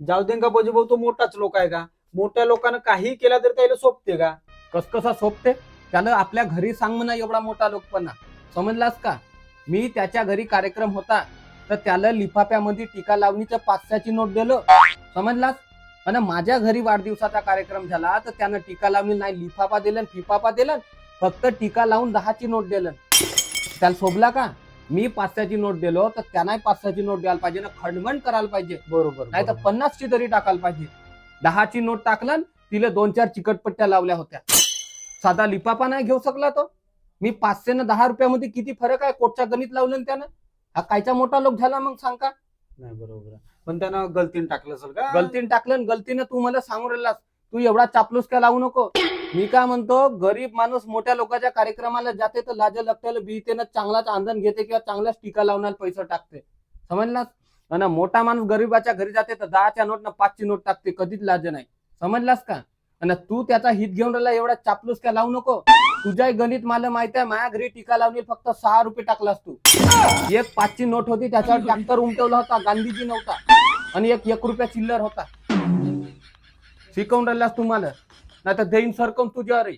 जाऊ दे भाऊ तो मोठाच लोक आहे का? मोठ्या लोकांना काही केला तर त्याला सोपते का? कस कसा सोपते? त्याला आपल्या घरी सांग म्हणा एवढा मोठा लोकपणा. समजलास का? मी त्याच्या घरी कार्यक्रम होता तर त्याला लिफाफ्यामध्ये टीका लावणीच्या पाचशेची नोट दिलं. समजलास? आणि माझ्या घरी वाढदिवसाचा कार्यक्रम झाला तर त्यानं टीका लावणी नाही लिफाफा दिलं फिफाफा दिलं फक्त टीका लावून दहाची नोट दिलं त्याला शोभला का? मी पाचशेची नोट दिलो तर त्यानाही पाचशेची नोट द्यायला पाहिजे ना खंडमंड करायला पाहिजे. बरोबर नाही तर. पन्नासची तरी टाकायला पाहिजे. दहाची नोट टाकलं तिला दोन चार चिकटपट्ट्या लावल्या होत्या. साधा लिपापा नाही घेऊ शकला तो. मी पाचशे न दहा रुपयामध्ये किती फरक आहे? कोटच्या गणित लावलं त्यानं. हा कायचा मोठा लोक झाला मग सांग का? नाही बरोबर. पण त्यानं गलतीन टाकलं असेल का? गलतीनं टाकलं गलतीनं तू मला सांगून राहिलास. तू एवढा चापलूस का लावू नको? मी काय म्हणतो गरीब माणूस मोठ्या लोकांच्या कार्यक्रमाला जाते तर लाज लागत्याला भीतेनं चांगलाच आंदन घेते किंवा चांगलाच टीका लावणार पैसे टाकते. समजलास आणि मोठा माणूस गरीबाच्या घरी जाते तर दहाच्या नोट ना पाचची नोट टाकते कधीच लाज नाही. समजलास का? आणि तू त्याचा हित घेऊन राहिला एवढा चापलूस काय लावू नको? तुझ्या गणित मला माहीत आहे माझ्या घरी टीका लावली फक्त सहा रुपये टाकलास तू. एक पाचची नोट होती त्याच्यावर ट्रॅक्टर उमटवला होता गांधीजी नव्हता. आणि एक एक रुपया चिल्लर होता. शिकवून राहिलास तुम्हाला नाही तर देईन सरकम तुझ्यावर